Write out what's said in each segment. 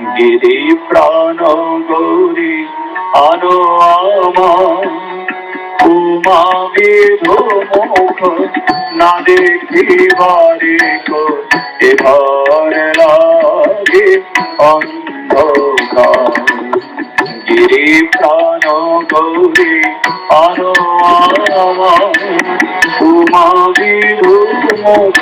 গিরি প্রাণ গৌরী, আনো আমার। বিধু মুখ, না দেখিবারে এবার লাগে অন্ধকার। গিরি প্রাণ আনো মুখ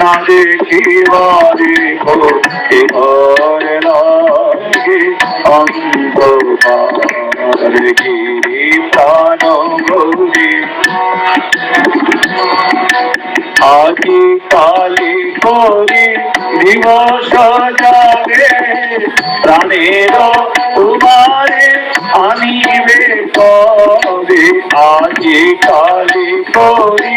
না দেখিবারে কো এবার লাগে অন্ধকার গিরি প্রাণ গৌরী আদি কালি করি দিবস যাবে প্রাণের উমারে আনিবে কবে আজি কালি করি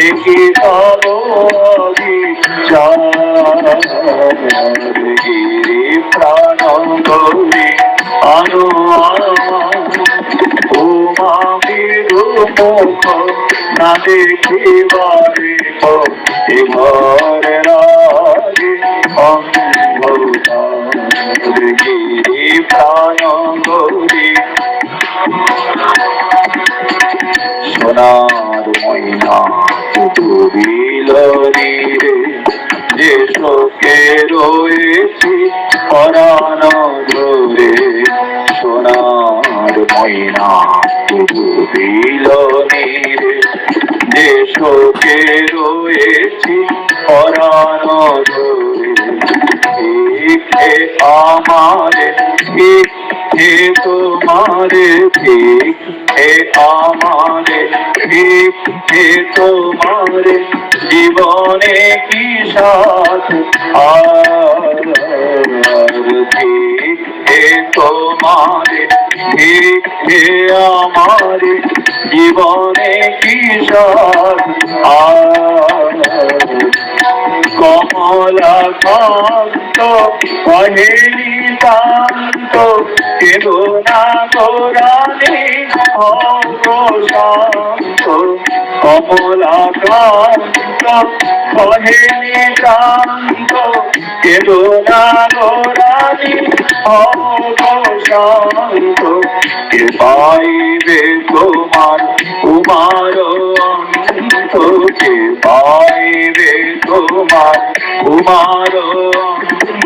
একই তরো গিরি প্রাণ গৌরী আনো উমা বিরু মুখ না দেখিবারে সোনার ময়না ডুবিল রে যে শোকে রয়েছি পরাণ সোনার ময়না ডুবিল রে যে শোকে রয়েছি পরাণ ধরে আমারে ঠিক তোমারে ঠিক হে আমারে, হে তোমারে, জীবনে কি সাথ? হে তোমারে ঠিক হে আমারে, জীবনে কি সাথ? কমলা কান্ত কহেলি কান্ত কেন না গোরানি শান্ত, কমলা কান্ত কহেলি কান্ত কেন পাইবে তোমার কুমার অন্ত? কে পাইবে তোমার কুমার অন্ত?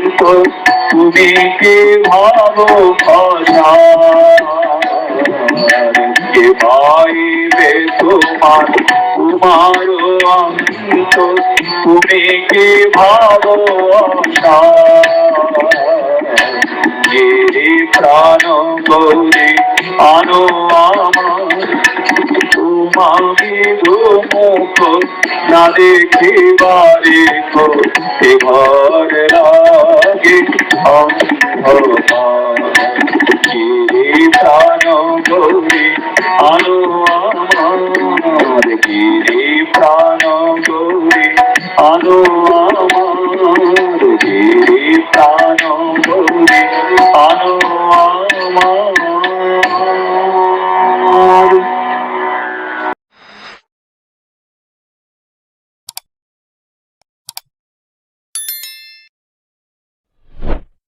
তুমি কে ভাষা? কে পাইবে তোমার অন্ত তুমি কে ভাবো আশা? প্রাণ গৌরী আনো আমার, তোমাকে মুখ না দেখিবারে কো এ ঘর আলো আমার কিরে প্রাণ গৌরী আলো আমার